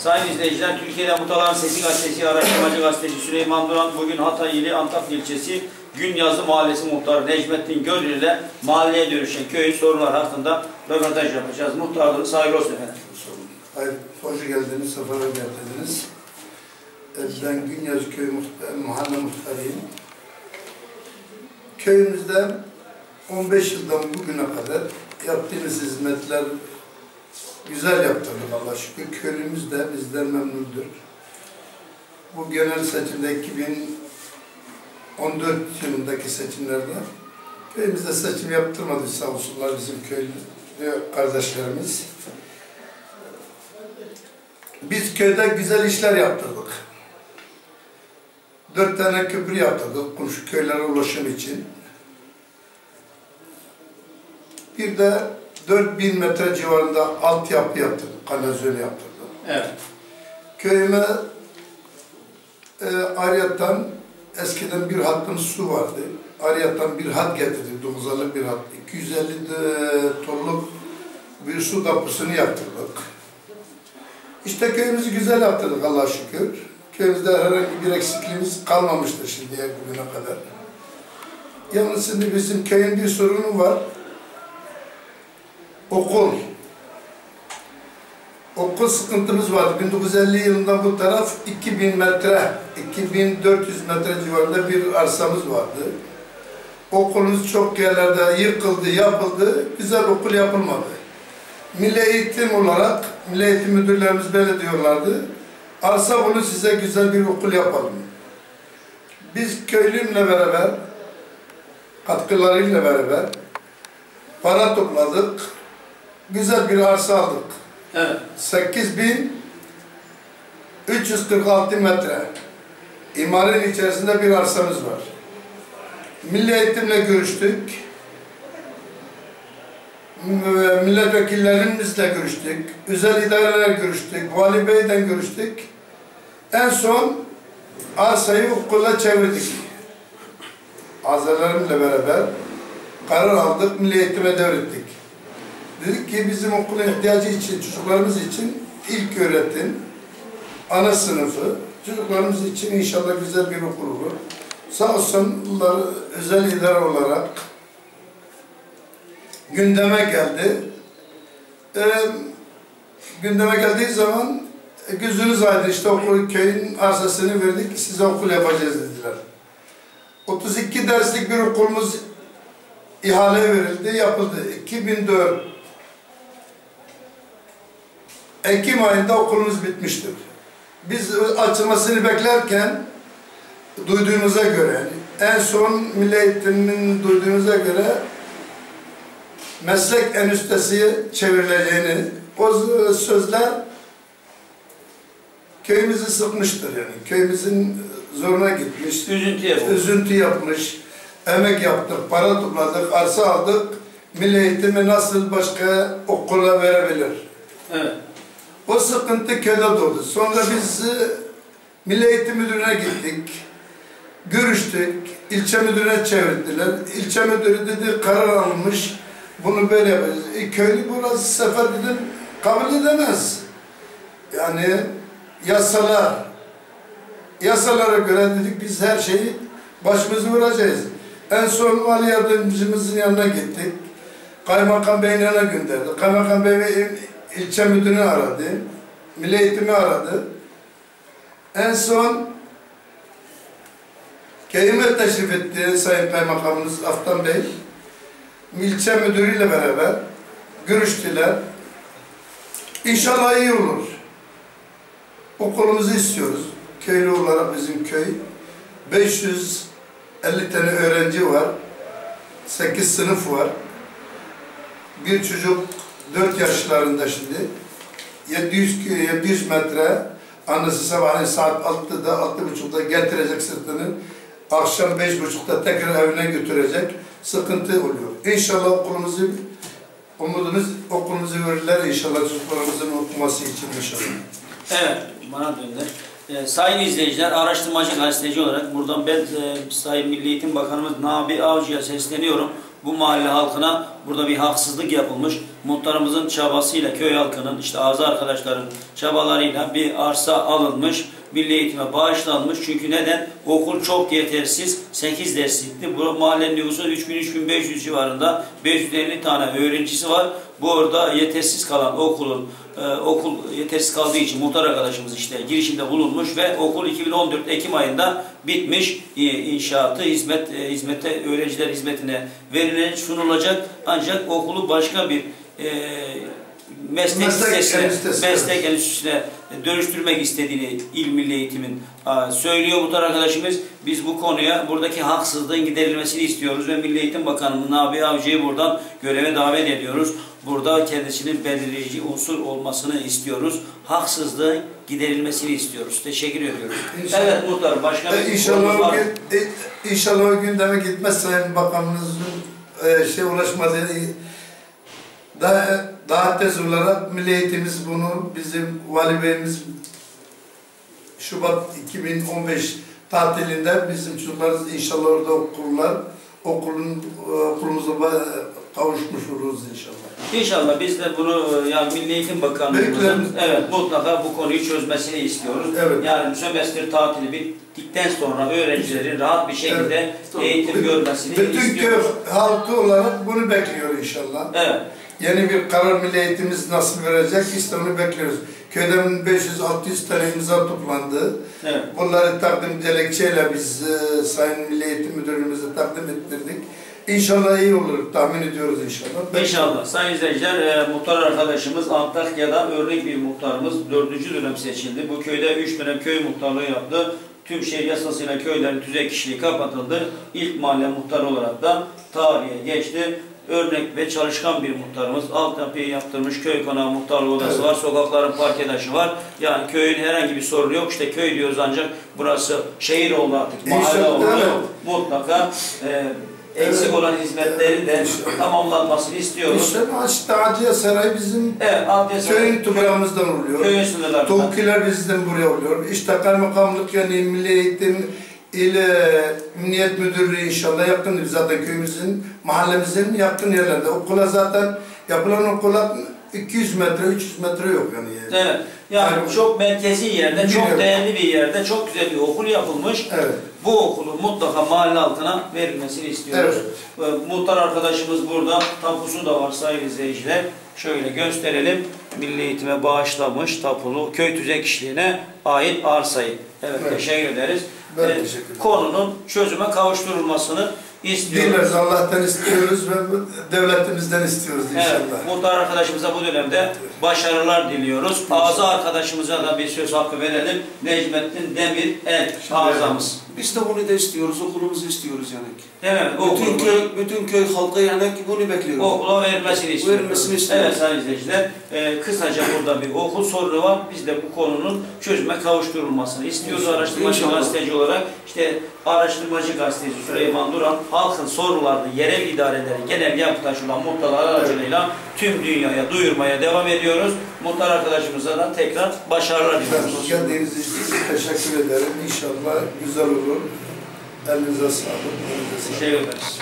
Sayın izleyiciler, Türkiye'de Mutalan Sesi Gazetesi araştırmacı gazeteci Süleyman Duran bugün Hatay ili Antakya ilçesi Günyazı Mahallesi muhtarı Necmettin Gönül ile mahalleye dönüşen köyün sorunları hakkında röportaj yapacağız. Muhtarlığınız hayırlı olsun efendim. Hayır, hoş geldiniz, sefalar getirdiniz. Ee, Ben Günyazı Köyü muhtar, mahalle muhtarıyım. Köyümüzde 15 yıldan bugüne kadar yaptığımız hizmetler güzel yaptırdık Allah şükür. Köylümüz de bizden memnundur. Bu genel seçimde 2014 yılındaki seçimlerde köyümüzde seçim yaptırmadı sağ olsunlar bizim köylü kardeşlerimiz. Biz köyde güzel işler yaptırdık. Dört tane köprü yaptırdık komşu köylere ulaşım için. Bir de 4000 metre civarında altyapı yaptırdık, kanalizasyon yaptırdık. Evet. Köyüme e, ayrıyeten eskiden bir hattımız su vardı. Ayrıyeten bir hat getirdik, 950 bir hat. 250 de, tonluk bir su kapısını yaptırdık. İşte köyümüzü güzel yaptırdık Allah'a şükür. Köyümüzde herhangi bir eksikliğimiz kalmamıştır şimdiye bugüne kadar. Yalnız şimdi bizim köyün bir sorunu var. Okul. Okul sıkıntımız vardı. 1950 yılında bu taraf 2000 metre, 2400 metre civarında bir arsamız vardı. Okulumuz çok yerlerde yıkıldı, yapıldı. Güzel okul yapılmadı. Milli eğitim olarak, milli eğitim müdürlerimiz böyle diyorlardı. Arsa bunu size güzel bir okul yapalım. Biz köylümle beraber, katkılarıyla beraber para topladık. Güzel bir arsa aldık. Evet. 8346 metre. İmarın içerisinde bir arsamız var. Milli eğitimle görüştük. Milletvekillerimizle görüştük. Özel idareler görüştük. Vali Bey'den görüştük. En son arsayı okula çevirdik. Azalarımla beraber karar aldık. Milli eğitime devrettik. Dedik ki bizim okulun ihtiyacı için, çocuklarımız için ilk öğretim, ana sınıfı, çocuklarımız için inşallah güzel bir okul olur. Sağ olsunlar özel idare olarak gündeme geldi. Ee, gündeme geldiği zaman e, gözünüz aydın işte okul köyün arsasını verdik size okul yapacağız dediler. 32 derslik bir okulumuz ihale verildi, yapıldı. 2004 Ekim ayında okulumuz bitmiştir. Biz açılmasını beklerken duyduğumuza göre, en son Milli Eğitim'in duyduğumuza göre meslek enüstesi çevrileceğini, o sözler köyümüzü sıkmıştır yani. Köyümüzün zoruna gitmiş. Üzüntü yapıyor. Üzüntü yapmış. Emek yaptık, para topladık, arsa aldık. Milli eğitimi nasıl başka okula verebilir? Evet. O sıkıntı köyde doğdu. Sonra biz e, Milli Eğitim Müdürü'ne gittik. Görüştük. İlçe müdürüne çevirdiler. İlçe müdürü dedi karar alınmış. Bunu böyle yapacağız. E, köylü burası sefer dedim kabul edemez. Yani yasalar yasalara göre dedik biz her şeyi başımızı vuracağız. En son vali yardımcımızın yanına gittik. Kaymakam Bey'in yanına gönderdi. Kaymakam Bey ilçe müdürünü aradı. Milli Eğitim'i aradı. En son Keyime teşrif etti Sayın Kaymakamımız Aftan Bey. İlçe müdürüyle beraber görüştüler. İnşallah iyi olur. Okulumuzu istiyoruz. Köylü olarak bizim köy. 550 tane öğrenci var. 8 sınıf var. Bir çocuk 4 yaşlarında şimdi. 700, ki- 700 metre annesi sabahleyin saat 6'da 6.30'da getirecek sırtını. Akşam 5.30'da tekrar evine götürecek. Sıkıntı oluyor. İnşallah okulumuzu umudumuz okulumuzu verirler inşallah çocuklarımızın okuması için inşallah. Evet, bana döndü. Ee, sayın izleyiciler, araştırmacı gazeteci olarak buradan ben e, Sayın Milli Eğitim Bakanımız Nabi Avcı'ya sesleniyorum. Bu mahalle halkına burada bir haksızlık yapılmış. Muhtarımızın çabasıyla köy halkının işte ağzı arkadaşların çabalarıyla bir arsa alınmış. Milli eğitime bağışlanmış. Çünkü neden? Okul çok yetersiz. 8 derslikti. Bu mahallenin nüfusu 3000-3500 civarında 550 tane öğrencisi var. Bu arada yetersiz kalan okulun e, okul yetersiz kaldığı için muhtar arkadaşımız işte girişimde bulunmuş ve okul 2014 Ekim ayında bitmiş E, inşaatı hizmet e, hizmete öğrenciler hizmetine verilecek sunulacak ancak okulu başka bir e, meslek, Meslek enstitüsüne. meslek enstitüsüne dönüştürmek istediğini İl Milli Eğitim'in aa, söylüyor muhtar arkadaşımız. Biz bu konuya buradaki haksızlığın giderilmesini istiyoruz ve Milli Eğitim Bakanı Nabi Avcı'yı buradan göreve davet ediyoruz. Burada kendisinin belirleyici unsur olmasını istiyoruz. Haksızlığın giderilmesini istiyoruz. Teşekkür ediyoruz. İnşallah. Evet muhtar başka E, İnşallah o gün, e, inşallah o gündeme gitmez Sayın Bakanımızın e, şey ulaşmadığı daha, daha tez olarak Milli Eğitimimiz bunu bizim Vali Beyimiz Şubat 2015 tatilinde bizim çocuklarımız inşallah orada okurlar. Okulun e, okulumuza kavuşmuş oluruz inşallah. İnşallah biz de bunu e, yani Milli Eğitim Bakanlığımızın evet mutlaka bu konuyu çözmesini istiyoruz. Evet. Yani sömestr tatili bittikten sonra öğrencilerin rahat bir şekilde eğitim Bü- görmesini Bütün istiyoruz. halkı olarak bunu bekliyor inşallah. Evet. Yeni bir karar milli eğitimimiz nasıl verecek işte onu bekliyoruz. Köyden 500-600 tane imza toplandı. Evet. Bunları takdim dilekçeyle biz e, Sayın Milli Eğitim Müdürümüze takdim ettirdik. İnşallah iyi olur tahmin ediyoruz inşallah. İnşallah. Sayın izleyiciler, e, muhtar arkadaşımız Antakya'da örnek bir muhtarımız dördüncü dönem seçildi. Bu köyde üç dönem köy muhtarlığı yaptı. Tüm şehir yasasıyla köylerin tüzek kişiliği kapatıldı. İlk mahalle muhtarı olarak da tarihe geçti. Örnek ve çalışkan bir muhtarımız. Altyapıyı yaptırmış köy konağı muhtarlığı odası Evet. var. Sokakların parkedaşı var. Yani köyün herhangi bir sorunu yok. İşte köy diyoruz ancak burası şehir oldu artık. Mahalle oldu. evet. Mutlaka e, eksik Evet. olan hizmetlerin de İnşallah. tamamlanmasını istiyoruz. İşte Açıkta Adliye Sarayı bizim Evet, köyün toprağımızdan oluyor. köyün sınırlarında. Tavukkiler bizden buraya oluyor. İşte kaymakamlık yani Milli Eğitim ile Emniyet Müdürlüğü inşallah yakın zaten köyümüzün, mahallemizin yakın yerlerde. Okula zaten yapılan okula 200 metre, 300 metre yok yani. Evet. Yani Yani- çok merkezi yerde, çok Biliyorum. değerli bir yerde, çok güzel bir okul yapılmış. Evet. Bu okulun mutlaka mahalle halkına verilmesini istiyoruz. Ee, Muhtar arkadaşımız burada, tapusu da var sayın izleyiciler. Şöyle gösterelim. Milli Eğitim'e bağışlamış tapulu köy tüzek kişiliğine ait arsayı. Evet, Evet. teşekkür ederiz. Ben Ee, teşekkür ederim. Konunun çözüme kavuşturulmasını istiyoruz. Dileriz Allah'tan istiyoruz ve devletimizden istiyoruz Evet, inşallah. muhtar arkadaşımıza bu dönemde başarılar diliyoruz. Ağza arkadaşımıza da bir söz hakkı verelim. Necmettin Demir El ağzamız. Biz de bunu da istiyoruz, okulumuzu istiyoruz yani. Değil mi? Bütün Okulumuz köy, bütün köy halkı yani bunu bekliyoruz. okula verilmesini istiyoruz. Verilmesini istiyoruz. Evet sayın izleyiciler. e, kısaca burada bir okul sorunu var. Biz de bu konunun çözüme kavuşturulmasını istiyoruz. İnşallah. Araştırmacı İnşallah. gazeteci olarak işte araştırmacı gazeteci Süleyman Duran halkın sorunlarını yerel idareleri genel yapıtaş olan muhtarlar aracılığıyla tüm dünyaya duyurmaya devam ediyoruz. Muhtar arkadaşımıza da tekrar başarılar diliyoruz. İçin teşekkür ederim. İnşallah güzel olur. Elinize sağlık. Elinize sağlık. Teşekkür ederiz.